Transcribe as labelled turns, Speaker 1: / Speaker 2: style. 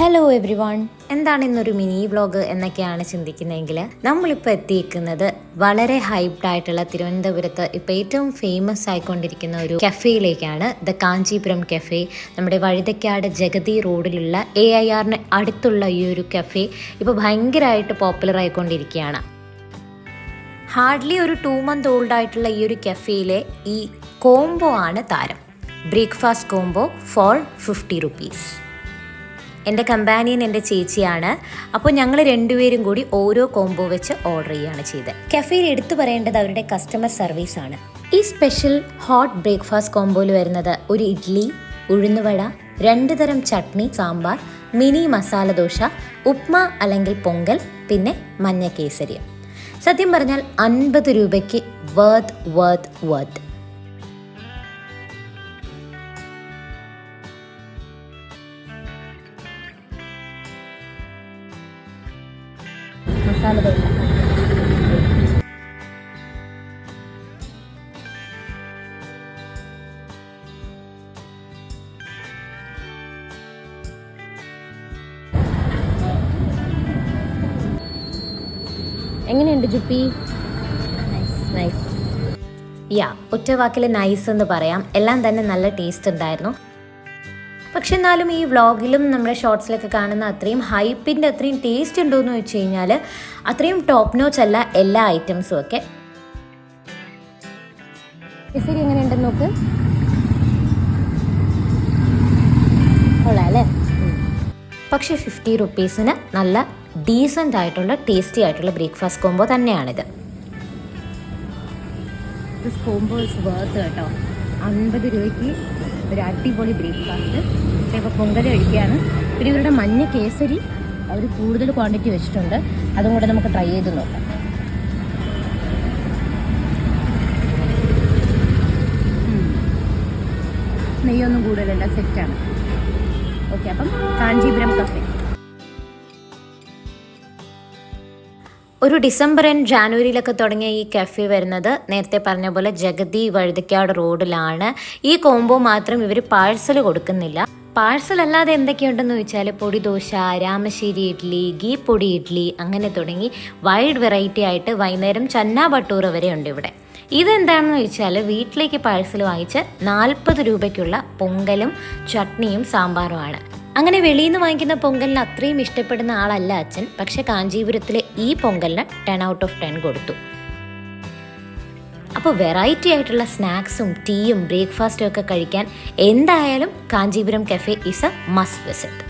Speaker 1: Hello every one എന്താണ് ഇന്നൊരു mini vlog എന്നൊക്കെയാണ് ചിന്തിക്കുന്നതെങ്കിൽ നമ്മളിപ്പോൾ എത്തിയിരിക്കുന്നത് വളരെ ഹൈപ്ഡ് ആയിട്ടുള്ള തിരുവനന്തപുരത്ത് ഇപ്പോൾ ഏറ്റവും ഫേമസ് ആയിക്കൊണ്ടിരിക്കുന്ന ഒരു കഫേയിലേക്കാണ് ദ കാഞ്ചീപുരം കഫേ നമ്മുടെ വഴുതക്കാട് ജഗതി റോഡിലുള്ള എ ഐ ആറിന് അടുത്തുള്ള ഈ ഒരു കഫേ ഇപ്പോൾ ഭയങ്കരമായിട്ട് പോപ്പുലർ ആയിക്കൊണ്ടിരിക്കുകയാണ്. ഹാർഡ്ലി ഒരു ടു മന്ത് ഓൾഡ് ആയിട്ടുള്ള ഈ ഒരു കഫേയിലെ ഈ കോംബോ ആണ് താരം. Breakfast combo four fifty rupees എന്റെ കമ്പാനിയൻ എന്റെ ചേച്ചിയാണ്. അപ്പോൾ ഞങ്ങൾ രണ്ടുപേരും കൂടി ഓരോ കോംബോ വെച്ച് ഓർഡർ ചെയ്യുകയാണ് ചെയ്തത്. കഫേയിൽ എടുത്തു പറയേണ്ടത് അവരുടെ കസ്റ്റമർ സർവീസ് ആണ്. ഈ സ്പെഷ്യൽ ഹോട്ട് ബ്രേക്ക്ഫാസ്റ്റ് കോംബോയിൽ വരുന്നത് ഒരു ഇഡ്ഡലി ഉഴുന്നുവട രണ്ട് തരം ചട്നി സാമ്പാർ മിനി മസാല ദോശ ഉപ്മ അല്ലെങ്കിൽ പൊങ്കൽ പിന്നെ മഞ്ഞ കേസരി. സത്യം പറഞ്ഞാൽ അൻപത് രൂപയ്ക്ക് worth worth worth masala dosa എങ്ങനെയുണ്ട് ജുപ്പി? നൈസ് യാ ഒറ്റ വാക്കിൽ നൈസ് എന്ന് പറയാം. എല്ലാം തന്നെ നല്ല ടേസ്റ്റ് ഉണ്ടായിരുന്നു. പക്ഷെ എന്നാലും ഈ വ്ളോഗിലും നമ്മുടെ ഷോർട്സിലൊക്കെ കാണുന്ന അത്രയും ഹൈപ്പിന്റെ അത്രയും ടേസ്റ്റ് ഉണ്ടോ എന്ന് വെച്ച് കഴിഞ്ഞാൽ അത്രയും ടോപ്പ് നോച്ച് അല്ല എല്ലാ ഐറ്റംസും ഒക്കെ. എങ്ങനെ ഉണ്ടെന്ന് നോക്ക്? കൊള്ളാം അല്ലേ പക്ഷേ ഫിഫ്റ്റി റുപ്പീസിന് നല്ല ഡീസന്റ് ആയിട്ടുള്ള ടേസ്റ്റി ആയിട്ടുള്ള ബ്രേക്ക്ഫാസ്റ്റ് കോംബോ തന്നെയാണിത്. കോംബോ കേട്ടോ. അൻപത് രൂപയ്ക്ക് ഒരു അടിപൊളി ബ്രേക്ക്ഫാസ്റ്റ്. ഇപ്പോൾ പൊങ്കൽ കഴിക്കുകയാണ് പിന്നെ ഇവരുടെ മഞ്ഞ കേസരി അവർ കൂടുതൽ ക്വാണ്ടിറ്റി വെച്ചിട്ടുണ്ട്. അതും കൂടെ നമുക്ക് ട്രൈ ചെയ്ത് നോക്കാം. നെയ്യൊന്നും കൂടുതലല്ല സെറ്റാണ് ഓക്കെ അപ്പം കാഞ്ചീപുരം കഫേ ഒരു ഡിസംബർ ആൻഡ് ജാനുവരിയിലൊക്കെ തുടങ്ങിയ ഈ കഫേ വരുന്നത് നേരത്തെ പറഞ്ഞ പോലെ ജഗതി വഴുതക്കാട് റോഡിലാണ്. ഈ കോംബോ മാത്രം ഇവർ പാഴ്സൽ കൊടുക്കുന്നില്ല. പാഴ്സൽ അല്ലാതെ എന്തൊക്കെയുണ്ടെന്ന് ചോദിച്ചാൽ പൊടി ദോശ രാമശ്ശേരി ഇഡ്ഡലി ഗീ പൊടി ഇഡ്ഡലി അങ്ങനെ തുടങ്ങി വൈഡ് വെറൈറ്റി ആയിട്ട് വൈകുന്നേരം ചന്ന ബട്ടൂർ വരെ ഉണ്ട് ഇവിടെ. ഇതെന്താണെന്ന് ചോദിച്ചാൽ വീട്ടിലേക്ക് പാഴ്സൽ വാങ്ങിച്ച് നാൽപ്പത് രൂപയ്ക്കുള്ള പൊങ്കലും ചട്നിയും സാമ്പാറുമാണ് അങ്ങനെ വെളിയിൽ നിന്ന് വാങ്ങിക്കുന്ന പൊങ്കലിന് അത്രയും ഇഷ്ടപ്പെടുന്ന ആളല്ല അച്ഛൻ. പക്ഷെ കാഞ്ചീപുരത്തിലെ ഈ പൊങ്കലിന് ടെൻ ഔട്ട് ഓഫ് ടെൻ കൊടുത്തു. അപ്പോൾ വെറൈറ്റി ആയിട്ടുള്ള സ്നാക്സും ടീയും ബ്രേക്ക്ഫാസ്റ്റും ഒക്കെ കഴിക്കാൻ എന്തായാലും Kanchipuram cafe is a must visit